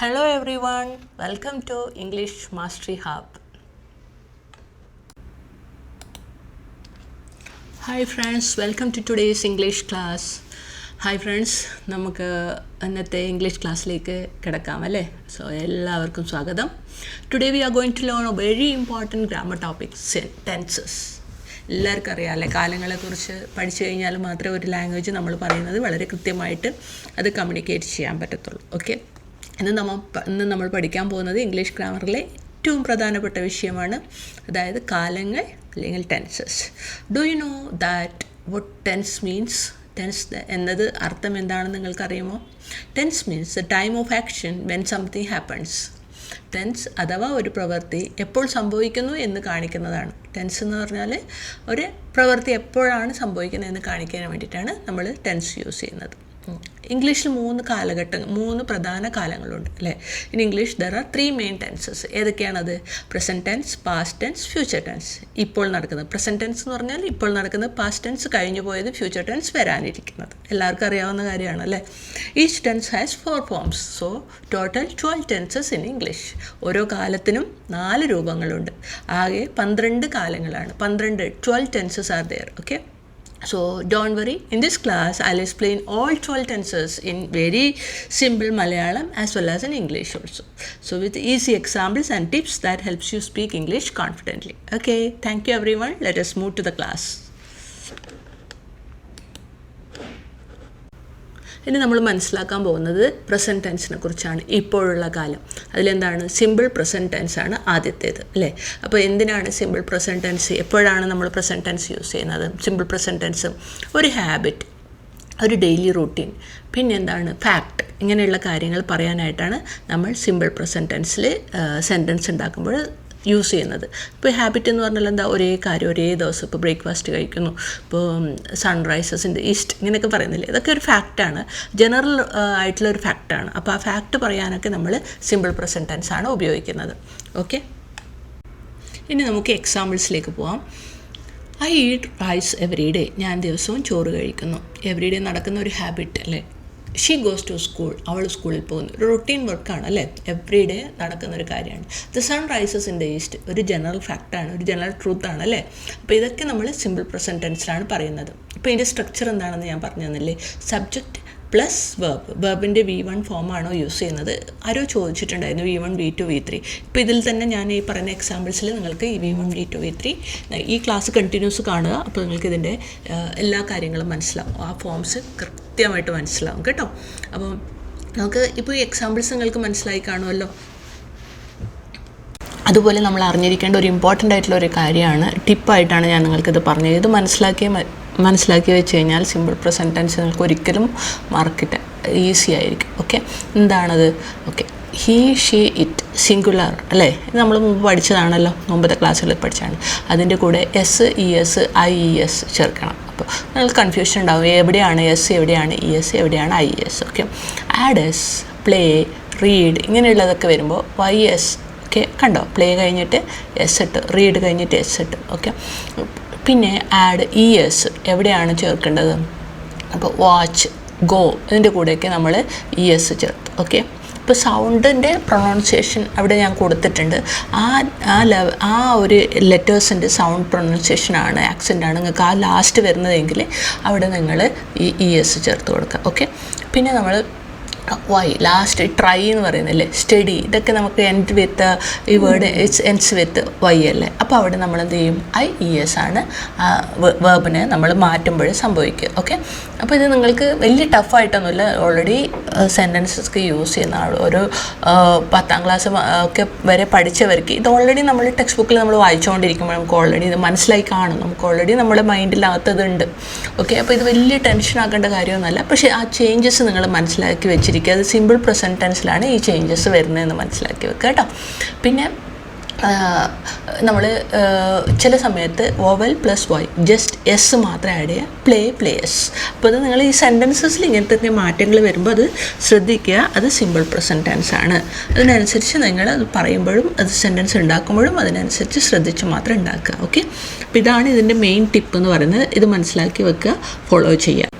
Hello everyone, welcome to English Mastery Hub. Hi friends welcome to today's English class hi friends നമുക്ക് ഇന്നത്തെ English ക്ലാസ്സിലേക്ക് കിടക്കാം അല്ലേ? So എല്ലാവർക്കും സ്വാഗതം. Today we are going to learn a very important grammar topic tenses എല്ലാവർക്കും അറിയാം അല്ലേ? കാലങ്ങളെക്കുറിച്ച് പഠിച്ചു കഴിഞ്ഞാൽ മാത്രമേ ഒരു ലാംഗ്വേജ് നമ്മൾ പറയുന്നത് വളരെ കൃത്യമായിട്ട് അത് കമ്മ്യൂണിക്കേറ്റ് ചെയ്യാൻ പറ്റത്തുള്ളൂ. ഓക്കെ ഇന്ന് നമ്മൾ ഇന്ന് നമ്മൾ പഠിക്കാൻ പോകുന്നത് ഇംഗ്ലീഷ് ഗ്രാമറിലെ ഏറ്റവും പ്രധാനപ്പെട്ട വിഷയമാണ്. അതായത് കാലങ്ങൾ അല്ലെങ്കിൽ tenses do you know that what tense means tense എന്നത് അർത്ഥം എന്താണെന്ന് നിങ്ങൾക്കറിയുമോ? Tense means the time of action when something happens tense അഥവാ ഒരു പ്രവൃത്തി എപ്പോൾ സംഭവിക്കുന്നു എന്ന് കാണിക്കുന്നതാണ്. ടെൻസ് എന്ന് പറഞ്ഞാൽ ഒരു പ്രവൃത്തി എപ്പോഴാണ് സംഭവിക്കുന്നത് എന്ന് കാണിക്കാൻ വേണ്ടിയിട്ടാണ് നമ്മൾ ടെൻസ് യൂസ് ചെയ്യുന്നത്. ഇംഗ്ലീഷിൽ മൂന്ന് കാലഘട്ടങ്ങൾ മൂന്ന് പ്രധാന കാലങ്ങളുണ്ട് അല്ലേ? In English there are three main tenses ഏതൊക്കെയാണത്? Present tense past tense future tense ഇപ്പോൾ നടക്കുന്നത് പ്രസന്റ് ടെൻസ് എന്ന് പറഞ്ഞാൽ ഇപ്പോൾ നടക്കുന്നത് പാസ്റ്റ് ടെൻസ് കഴിഞ്ഞു പോയത് ഫ്യൂച്ചർ ടെൻസ് വരാനിരിക്കുന്നത്. എല്ലാവർക്കും അറിയാവുന്ന കാര്യമാണ് അല്ലേ? Each tense has four forms so total twelve tenses in English ഓരോ കാലത്തിനും നാല് രൂപങ്ങളുണ്ട്. ആകെ പന്ത്രണ്ട് കാലങ്ങളാണ്. പന്ത്രണ്ട് twelve tenses are there okay So don't worry, in this class I'll explain all 12 tenses in very simple Malayalam as well as in English also. So with easy examples and tips that helps you speak English confidently. Okay, thank you everyone. Let us move to the class. ഇനി നമ്മൾ മനസ്സിലാക്കാൻ പോകുന്നത് present ടെൻസിനെ കുറിച്ചാണ് ഇപ്പോഴുള്ള കാലം. അതിലെന്താണ്? Simple present tense ആണ് ആദ്യത്തേത് അല്ലേ? അപ്പോൾ എന്തിനാണ് സിമ്പിൾ പ്രസന്റ് ടെൻസ് എപ്പോഴാണ് നമ്മൾ പ്രസന്റ് ടെൻസ് യൂസ് ചെയ്യുന്നത്? സിമ്പിൾ പ്രസന്റ് ടെൻസ് ഒരു ഹാബിറ്റ് ഒരു ഡെയിലി റൂട്ടീൻ പിന്നെന്താണ് ഫാക്ട് ഇങ്ങനെയുള്ള കാര്യങ്ങൾ പറയാനായിട്ടാണ് നമ്മൾ സിമ്പിൾ പ്രസന്റ് ടെൻസിൽ സെന്റൻസ് ഉണ്ടാക്കുമ്പോൾ യൂസ് ചെയ്യുന്നത്. ഇപ്പോൾ ഹാബിറ്റ് എന്ന് പറഞ്ഞാൽ എന്താ? ഒരേ കാര്യം ഒരേ ദിവസം ഇപ്പോൾ ബ്രേക്ക്ഫാസ്റ്റ് കഴിക്കുന്നു. ഇപ്പോൾ സൺറൈസസ് ഇൻ ദ ഈസ്റ്റ് ഇങ്ങനെയൊക്കെ പറയുന്നില്ലേ? ഇതൊക്കെ ഒരു ഫാക്റ്റാണ് ജനറൽ ആയിട്ടുള്ള ഒരു ഫാക്റ്റാണ് അപ്പോൾ ആ ഫാക്റ്റ് പറയാനൊക്കെ നമ്മൾ സിമ്പിൾ പ്രസന്റ് ടെൻസ് ആണ് ഉപയോഗിക്കുന്നത്. ഓക്കെ ഇനി നമുക്ക് എക്സാമ്പിൾസിലേക്ക് പോവാം. I eat rice every day ഞാൻ ദിവസവും ചോറ് കഴിക്കുന്നു. എവറി ഡേ നടക്കുന്ന ഒരു ഹാബിറ്റ് അല്ലേ? ഷീ ഗോസ് ടു സ്കൂൾ അവൾ സ്കൂളിൽ പോകുന്നു. ഒരു റൊട്ടീൻ വർക്കാണ് അല്ലേ? എവറി ഡേ നടക്കുന്ന ഒരു കാര്യമാണ്. The sun rises in the east ഒരു ജനറൽ ഫാക്റ്റാണ് ഒരു ജനറൽ ട്രൂത്താണ് അല്ലേ? അപ്പോൾ ഇതൊക്കെ നമ്മൾ സിമ്പിൾ പ്രസന്റ് ടെൻസിലാണ് പറയുന്നത്. അപ്പോൾ ഇതിന്റെ സ്ട്രക്ചർ എന്താണെന്ന് ഞാൻ പറഞ്ഞു തന്നില്ലേ? സബ്ജക്റ്റ് പ്ലസ് വേർബ് വേർബിന്റെ വി വൺ ഫോമാണോ യൂസ് ചെയ്യുന്നത്? ആരോ ചോദിച്ചിട്ടുണ്ടായിരുന്നു V one V two V three ഇപ്പോൾ ഇതിൽ തന്നെ ഞാൻ ഈ പറയുന്ന എക്സാമ്പിൾസിൽ നിങ്ങൾക്ക് ഈ V one V two V three ഈ ക്ലാസ് കണ്ടിന്യൂസ് കാണുക. അപ്പോൾ നിങ്ങൾക്ക് ഇതിന്റെ എല്ലാ കാര്യങ്ങളും മനസ്സിലാവും. ആ ഫോംസ് കൃത്യമായിട്ട് മനസ്സിലാവും കേട്ടോ. അപ്പം നമുക്ക് ഇപ്പോൾ ഈ എക്സാമ്പിൾസ് നിങ്ങൾക്ക് മനസ്സിലായി കാണുമല്ലോ. അതുപോലെ നമ്മൾ അറിഞ്ഞിരിക്കേണ്ട ഒരു ഇമ്പോർട്ടന്റ് ആയിട്ടുള്ള ഒരു കാര്യമാണ്. ടിപ്പായിട്ടാണ് ഞാൻ നിങ്ങൾക്കിത് പറഞ്ഞത്. ഇത് മനസ്സിലാക്കിയ മനസ്സിലാക്കി വെച്ച് കഴിഞ്ഞാൽ സിമ്പിൾ പ്രസന്റ് ടെൻസ് നിങ്ങൾക്ക് ഒരിക്കലും മാർക്കിട്ട് ഈസി ആയിരിക്കും. ഓക്കെ എന്താണത്? Okay he she it singular അല്ലേ? നമ്മൾ മുമ്പ് പഠിച്ചതാണല്ലോ. മുമ്പത്തെ ക്ലാസ്സുകളിൽ പഠിച്ചാണ്. അതിന്റെ കൂടെ S E S I E S ചേർക്കണം. അപ്പോൾ നിങ്ങൾക്ക് കൺഫ്യൂഷൻ ഉണ്ടാവും. എവിടെയാണ് എസ് എവിടെയാണ് ഇ എസ് എവിടെയാണ് I S okay add S play read ഇങ്ങനെയുള്ളതൊക്കെ വരുമ്പോൾ വൈ എസ് ഓക്കെ കണ്ടോ? പ്ലേ കഴിഞ്ഞിട്ട് എസ് ഇട്ട് റീഡ് കഴിഞ്ഞിട്ട് എസ് ഇട്ട് ഓക്കെ പിന്നെ ആഡ് ഇ എസ് എവിടെയാണ് ചേർക്കേണ്ടത്? അപ്പോൾ വാച്ച് ഗോ ഇതിന്റെ കൂടെയൊക്കെ നമ്മൾ ഇ എസ് ചേർത്ത് ഓക്കെ ഇപ്പോൾ സൗണ്ടിന്റെ പ്രൊണൗൺസിയേഷൻ അവിടെ ഞാൻ കൊടുത്തിട്ടുണ്ട്. ആ ആ ലെവ ആ ഒരു ലെറ്റേഴ്സിന്റെ സൗണ്ട് പ്രൊണൗൺസിയേഷനാണ് ആക്സെന്റാണ് നിങ്ങൾക്ക് ആ ലാസ്റ്റ് വരുന്നതെങ്കിൽ അവിടെ നിങ്ങൾ ഈ ഇ എസ് ചേർത്ത് കൊടുക്കുക ഓക്കെ പിന്നെ നമ്മൾ വൈ ലാസ്റ്റ് ട്രൈ എന്ന് പറയുന്നില്ലേ സ്റ്റഡി ഇതൊക്കെ നമുക്ക് എൻഡ് വിത്ത് ഈ word it's ends with Y അല്ലേ? അപ്പോൾ അവിടെ നമ്മൾ എന്ത് ചെയ്യും? ഐ ഇ എസ് ആണ് ആ വേർബിനെ നമ്മൾ മാറ്റുമ്പോൾ സംഭവിക്കുക. ഓക്കെ അപ്പോൾ ഇത് നിങ്ങൾക്ക് വലിയ ടഫായിട്ടൊന്നുമില്ല ഓൾറെഡി സെന്റൻസസ് യൂസ് ചെയ്യുന്ന ആൾ ഒരു പത്താം ക്ലാസ് ഒക്കെ വരെ പഠിച്ചവർക്ക് ഇത് ഓൾറെഡി നമ്മൾ ടെക്സ്റ്റ് ബുക്കിൽ നമ്മൾ വായിച്ചുകൊണ്ടിരിക്കുമ്പോൾ നമുക്ക് ഓൾറെഡി ഇത് മനസ്സിലായി കാണും. നമുക്ക് ഓൾറെഡി നമ്മുടെ മൈൻഡിലാത്തതുണ്ട് ഓക്കെ അപ്പോൾ ഇത് വലിയ ടെൻഷൻ ആക്കേണ്ട കാര്യമൊന്നുമല്ല. പക്ഷേ ആ ചേഞ്ചസ് നിങ്ങൾ മനസ്സിലാക്കി വെച്ചിരിക്കുക അത് സിമ്പിൾ പ്രസന്റ് ടെൻസിലാണ് ഈ ചേഞ്ചസ് വരുന്നതെന്ന് മനസ്സിലാക്കി വെക്കുക കേട്ടോ. പിന്നെ നമ്മൾ ചില സമയത്ത് vowel plus Y just S മാത്രം ആഡ് ചെയ്യുക. പ്ലേ പ്ലേയേഴ്സ് അപ്പോൾ അത് നിങ്ങൾ ഈ സെന്റൻസസിൽ ഇങ്ങനത്തെ തന്നെ മാറ്റങ്ങൾ വരുമ്പോൾ അത് ശ്രദ്ധിക്കുക. അത് സിമ്പിൾ പ്രസന്റ് ടെൻസ് ആണ്. അതിനനുസരിച്ച് നിങ്ങൾ അത് പറയുമ്പോഴും അത് സെന്റൻസ് ഉണ്ടാക്കുമ്പോഴും അതിനനുസരിച്ച് ശ്രദ്ധിച്ച് മാത്രം ഉണ്ടാക്കുക. ഓക്കെ അപ്പോൾ ഇതാണ് ഇതിന്റെ മെയിൻ ടിപ്പ് എന്ന് പറയുന്നത്. ഇത് മനസ്സിലാക്കി വെക്കുക. ഫോളോ ചെയ്യുക.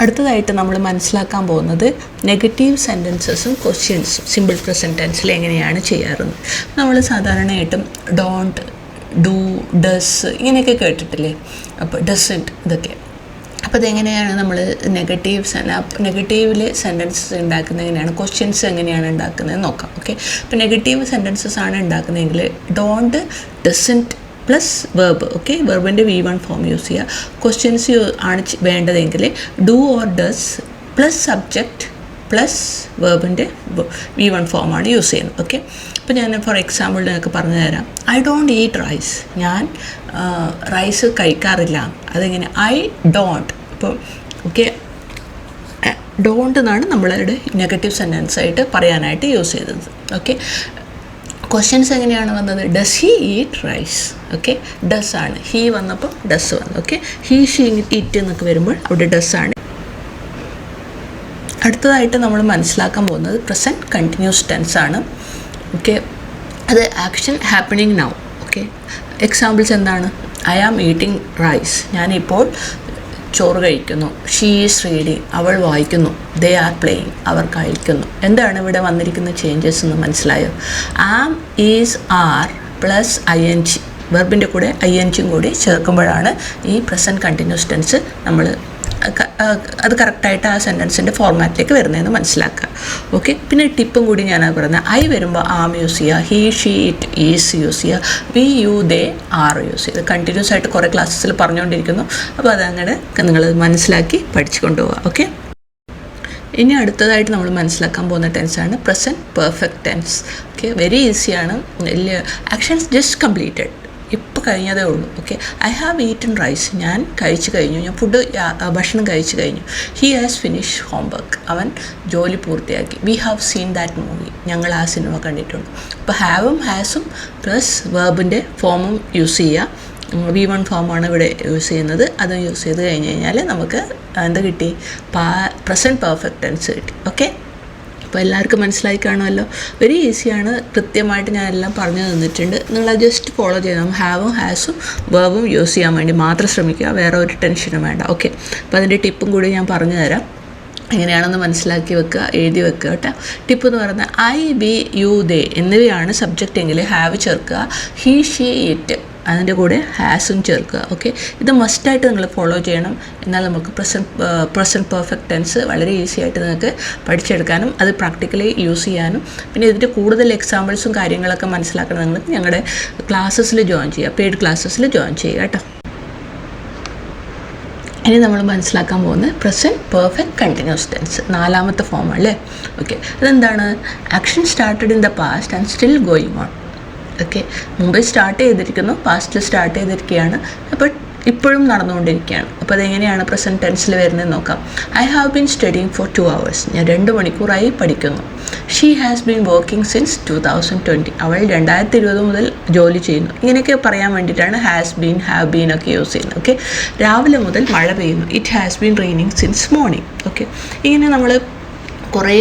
അടുത്തതായിട്ട് നമ്മൾ മനസ്സിലാക്കാൻ പോകുന്നത് നെഗറ്റീവ് സെന്റൻസസും ക്വസ്റ്റ്യൻസും സിമ്പിൾ പ്രസന്റ് ടെൻസിൽ എങ്ങനെയാണ് ചെയ്യാറുള്ളത്. നമ്മൾ സാധാരണയായിട്ടും ഡോണ്ട് ഡു ഡസ് ഇങ്ങനെയൊക്കെ കേട്ടിട്ടില്ലേ? അപ്പോൾ ഡസന്റ് ഇതൊക്കെ. അപ്പോൾ അതെങ്ങനെയാണ് നമ്മൾ നെഗറ്റീവ് നെഗറ്റീവിൽ സെന്റൻസസ് ഉണ്ടാക്കുന്നത് എങ്ങനെയാണ്? ക്വസ്റ്റ്യൻസ് എങ്ങനെയാണ് ഉണ്ടാക്കുന്നത് നോക്കാം ഓക്കെ അപ്പോൾ നെഗറ്റീവ് സെന്റൻസസ് ആണ് ഉണ്ടാക്കുന്നതെങ്കിൽ don't doesn't plus verb okay വെർബിന്റെ V one form use ചെയ്യുക. ക്വസ്റ്റ്യൻസ് ആണ് വേണ്ടതെങ്കിൽ do or does plus subject plus വേർബിന്റെ V one ഫോമാണ് യൂസ് ചെയ്യുന്നത് ഓക്കെ അപ്പോൾ ഞാൻ ഫോർ എക്സാമ്പിൾ നിങ്ങൾക്ക് പറഞ്ഞു തരാം. ഐ ഡോണ്ട് ഈറ്റ് റൈസ് ഞാൻ റൈസ് കഴിക്കാറില്ല. അതെങ്ങനെ? ഐ ഡോണ്ട് ഇപ്പോൾ ഓക്കെ ഡോണ്ട് എന്നാണ് നമ്മളുടെ നെഗറ്റീവ് സെന്റൻസ് ആയിട്ട് പറയാനായിട്ട് യൂസ് ചെയ്തത് ഓക്കെ ക്വസ്റ്റ്യൻസ് എങ്ങനെയാണ് വന്നത്? Does he eat rice okay does ആണ്. ഹീ വന്നപ്പോൾ ഡസ് വന്നു. ഓക്കെ ഹീ ഷീ ഇറ്റ് എന്നൊക്കെ വരുമ്പോൾ അവിടെ ഡസ് ആണ്. അടുത്തതായിട്ട് നമ്മൾ മനസ്സിലാക്കാൻ പോകുന്നത് പ്രസന്റ് കണ്ടിന്യൂസ് ടെൻസ് ആണ്. ഓക്കെ അത് action happening now okay examples എന്താണ്? ഐ ആം ഈറ്റിംഗ് റൈസ് ഞാനിപ്പോൾ ചോറ് കഴിക്കുന്നു. ഷീ ഈസ് റീഡിങ് അവൾ വായിക്കുന്നു. ദേ ആർ പ്ലേയിങ് അവർ കഴിക്കുന്നു എന്താണ് ഇവിടെ വന്നിരിക്കുന്ന ചേഞ്ചസ് എന്ന് മനസ്സിലായോ? Am is are plus I N G വെർബിന്റെ കൂടെ ഐ എൻ ജിയും കൂടി ചേർക്കുമ്പോഴാണ് ഈ പ്രസന്റ് കണ്ടിന്യൂസ് ടെൻസ് നമ്മൾ അത് കറക്റ്റായിട്ട് ആ സെന്റൻസിന്റെ ഫോർമാറ്റിലേക്ക് വരുന്നതെന്ന് മനസ്സിലാക്കുക. ഓക്കെ? പിന്നെ ടിപ്പും കൂടി ഞാൻ പറയുന്നത്. ഐ വരുമ്പോൾ ആം യൂസ് ചെയ്യുക he she it is use ചെയ്യുക we you they are use ചെയ്യുക കണ്ടിന്യൂസ് ആയിട്ട് കുറേ ക്ലാസ്സസിൽ പറഞ്ഞുകൊണ്ടിരിക്കുന്നു. അപ്പോൾ അതങ്ങനെ നിങ്ങൾ മനസ്സിലാക്കി പഠിച്ചു കൊണ്ടുപോകുക ഓക്കെ? ഇനി അടുത്തതായിട്ട് നമ്മൾ മനസ്സിലാക്കാൻ പോകുന്ന ടെൻസാണ് present perfect tense. Okay? Very ഈസിയാണ്. വലിയ ആക്ഷൻസ് ജസ്റ്റ് കംപ്ലീറ്റഡ്. ഇപ്പോൾ കഴിഞ്ഞതേ ഉള്ളൂ okay I have eaten rice ഞാൻ കഴിച്ചു കഴിഞ്ഞു. ഞാൻ ഫുഡ് ഭക്ഷണം കഴിച്ചു കഴിഞ്ഞു. ഹി ഹാസ് ഫിനിഷ് ഹോംവർക്ക് അവൻ ജോലി പൂർത്തിയാക്കി. We have seen that movie ഞങ്ങൾ ആ സിനിമ കണ്ടിട്ടുണ്ട്. അപ്പോൾ ഹാവും ഹാസും പ്ലസ് വേർബിന്റെ ഫോമും യൂസ് ചെയ്യുക വി വൺ ഫോമാണ് ഇവിടെ യൂസ് ചെയ്യുന്നത്. അത് യൂസ് ചെയ്ത് കഴിഞ്ഞ് കഴിഞ്ഞാൽ നമുക്ക് എന്താ കിട്ടി? പാ പ്രസന്റ് പെർഫെക്റ്റ് ടെൻസ് കിട്ടി ഓക്കെ അപ്പോൾ എല്ലാവർക്കും മനസ്സിലായി കാണുമല്ലോ. വെരി ഈസിയാണ് കൃത്യമായിട്ട് ഞാൻ എല്ലാം പറഞ്ഞു തന്നിട്ടുണ്ട്. നിങ്ങൾ ജസ്റ്റ് ഫോളോ ചെയ്താൽ ഹാവും ഹാസും വേവും യൂസ് ചെയ്യാൻ വേണ്ടി മാത്രം ശ്രമിക്കുക. വേറെ ഒരു ടെൻഷനും വേണ്ട. ഓക്കെ അപ്പോൾ അതിന്റെ ടിപ്പും കൂടി ഞാൻ പറഞ്ഞു തരാം. എങ്ങനെയാണെന്ന് മനസ്സിലാക്കി വെക്കുക എഴുതി വെക്കുക കേട്ടോ. ടിപ്പ് എന്ന് പറയുന്നത് ഐ ബി യു ദേ എന്നിവയാണ് സബ്ജക്റ്റ് എങ്കിൽ ഹാവ് ചേർക്കുക. ഹീ ഷീ ഇറ്റ് അതിന്റെ കൂടെ ഹാസും ചേർക്കുക ഓക്കെ ഇത് മസ്റ്റായിട്ട് നിങ്ങൾ ഫോളോ ചെയ്യണം. എന്നാൽ നമുക്ക് പ്രസന്റ് പ്രസന്റ് പെർഫെക്റ്റ് ടെൻസ് വളരെ ഈസി ആയിട്ട് നിങ്ങൾക്ക് പഠിച്ചെടുക്കാനും അത് പ്രാക്ടിക്കലി യൂസ് ചെയ്യാനും. പിന്നെ ഇതിന്റെ കൂടുതൽ എക്സാമ്പിൾസും കാര്യങ്ങളൊക്കെ മനസ്സിലാക്കണം നിങ്ങൾ ഞങ്ങളുടെ ക്ലാസ്സസിൽ ജോയിൻ ചെയ്യുക പെയ്ഡ് ക്ലാസ്സസിൽ ജോയിൻ ചെയ്യുക കേട്ടോ. ഇനി നമ്മൾ മനസ്സിലാക്കാൻ പോകുന്നത് പ്രസന്റ് പെർഫെക്റ്റ് കണ്ടിന്യൂസ് ടെൻസ് നാലാമത്തെ ഫോമാണ് അല്ലേ? ഓക്കെ അതെന്താണ്? Action started in the past and still going on okay മുമ്പ് സ്റ്റാർട്ട് ചെയ്തിരിക്കുന്നു പാസ്റ്റിൽ സ്റ്റാർട്ട് ചെയ്തിരിക്കുകയാണ്. അപ്പോൾ ഇപ്പോഴും നടന്നുകൊണ്ടിരിക്കുകയാണ്. അപ്പോൾ അതെങ്ങനെയാണ് പ്രസന്റ് ടെൻസിൽ വരുന്നത് നോക്കാം. I have been studying for two hours ഞാൻ രണ്ട് മണിക്കൂറായി പഠിക്കുന്നു. She has been working since two thousand twenty അവൾ രണ്ടായിരത്തി ഇരുപത് മുതൽ ജോലി ചെയ്യുന്നു. ഇങ്ങനെയൊക്കെ പറയാൻ വേണ്ടിയിട്ടാണ് ഹാസ് ബീൻ ഹാവ് ബീൻ ഒക്കെ യൂസ് ചെയ്യുന്നത്. ഓക്കെ രാവിലെ മുതൽ മഴ പെയ്യുന്നു. It has been raining since morning okay ഇങ്ങനെ നമ്മൾ കുറേ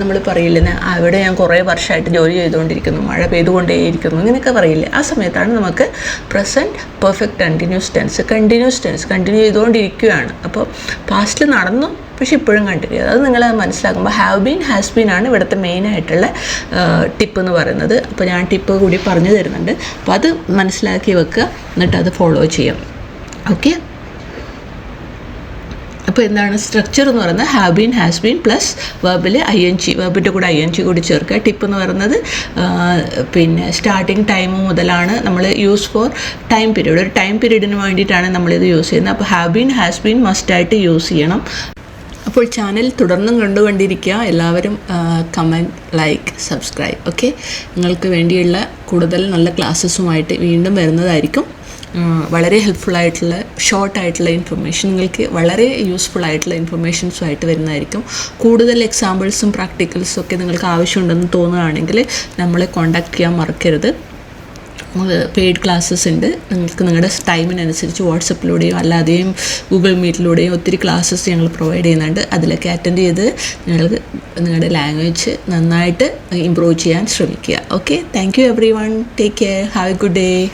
നമ്മൾ പറയില്ലെന്ന് അവിടെ ഞാൻ കുറേ വർഷമായിട്ട് ജോലി ചെയ്തുകൊണ്ടിരിക്കുന്നു മഴ പെയ്തുകൊണ്ടേയിരിക്കുന്നു ഇങ്ങനെയൊക്കെ പറയില്ലേ. ആ സമയത്താണ് നമുക്ക് present perfect continuous tense continuous tense continue ചെയ്തുകൊണ്ടിരിക്കുകയാണ്. അപ്പോൾ പാസ്റ്റിൽ നടന്നു പക്ഷെ ഇപ്പോഴും കണ്ടിന്യൂ അത് നിങ്ങൾ മനസ്സിലാക്കുമ്പോൾ ഹാവ് ബീൻ ഹാസ് ബീൻ ആണ് ഇവിടുത്തെ മെയിൻ ആയിട്ടുള്ള ടിപ്പ് എന്ന് പറയുന്നത്. അപ്പോൾ ഞാൻ ടിപ്പ് കൂടി പറഞ്ഞു തരുന്നുണ്ട്. അപ്പോൾ അത് മനസ്സിലാക്കി വെക്കുക എന്നിട്ട് അത് ഫോളോ ചെയ്യാം. ഓക്കെ അപ്പോൾ എന്താണ് സ്ട്രക്ചർ എന്ന് പറയുന്നത്? Have been has been plus വെർബിൽ I N G വെർബിന്റെ കൂടെ ഐ എൻ ജി കൂടി ചേർക്കുക. ടിപ്പ് എന്ന് പറയുന്നത് പിന്നെ സ്റ്റാർട്ടിങ് ടൈം മുതലാണ് നമ്മൾ യൂസ് ഫോർ ടൈം പീരീഡ് ഒരു ടൈം പീരീഡിന് വേണ്ടിയിട്ടാണ് നമ്മളിത് യൂസ് ചെയ്യുന്നത്. അപ്പോൾ ഹാവ് ബീൻ ഹാസ് ബീൻ മസ്റ്റായിട്ട് യൂസ് ചെയ്യണം. അപ്പോൾ ചാനൽ തുടർന്നും കണ്ടുകൊണ്ടിരിക്കുക. എല്ലാവരും കമന്റ് ലൈക്ക് സബ്സ്ക്രൈബ് ഓക്കെ നിങ്ങൾക്ക് വേണ്ടിയുള്ള കൂടുതൽ നല്ല ക്ലാസ്സസുമായിട്ട് വീണ്ടും വരുന്നതായിരിക്കും. വളരെ ഹെൽപ്ഫുൾ ആയിട്ടുള്ള ഷോർട്ട് ആയിട്ടുള്ള ഇൻഫർമേഷൻ നിങ്ങൾക്ക് വളരെ യൂസ്ഫുൾ ആയിട്ടുള്ള ഇൻഫർമേഷൻസുമായിട്ട് വരുന്നതായിരിക്കും. കൂടുതൽ എക്സാമ്പിൾസും പ്രാക്ടിക്കൽസും ഒക്കെ നിങ്ങൾക്ക് ആവശ്യമുണ്ടെന്ന് തോന്നുകയാണെങ്കിൽ നമ്മളെ കോൺടാക്റ്റ് ചെയ്യാൻ മറക്കരുത്. പെയ്ഡ് ക്ലാസ്സസ് ഉണ്ട്. നിങ്ങൾക്ക് നിങ്ങളുടെ ടൈമിനനുസരിച്ച് വാട്സപ്പിലൂടെയും അല്ലാതെയും ഗൂഗിൾ മീറ്റിലൂടെയോ ഒത്തിരി ക്ലാസ്സസ് ഞങ്ങൾ പ്രൊവൈഡ് ചെയ്യുന്നുണ്ട്. അതിലൊക്കെ അറ്റൻഡ് ചെയ്ത് നിങ്ങൾക്ക് നിങ്ങളുടെ ലാംഗ്വേജ് നന്നായിട്ട് ഇമ്പ്രൂവ് ചെയ്യാൻ ശ്രമിക്കുക. Okay thank you everyone take care have a good day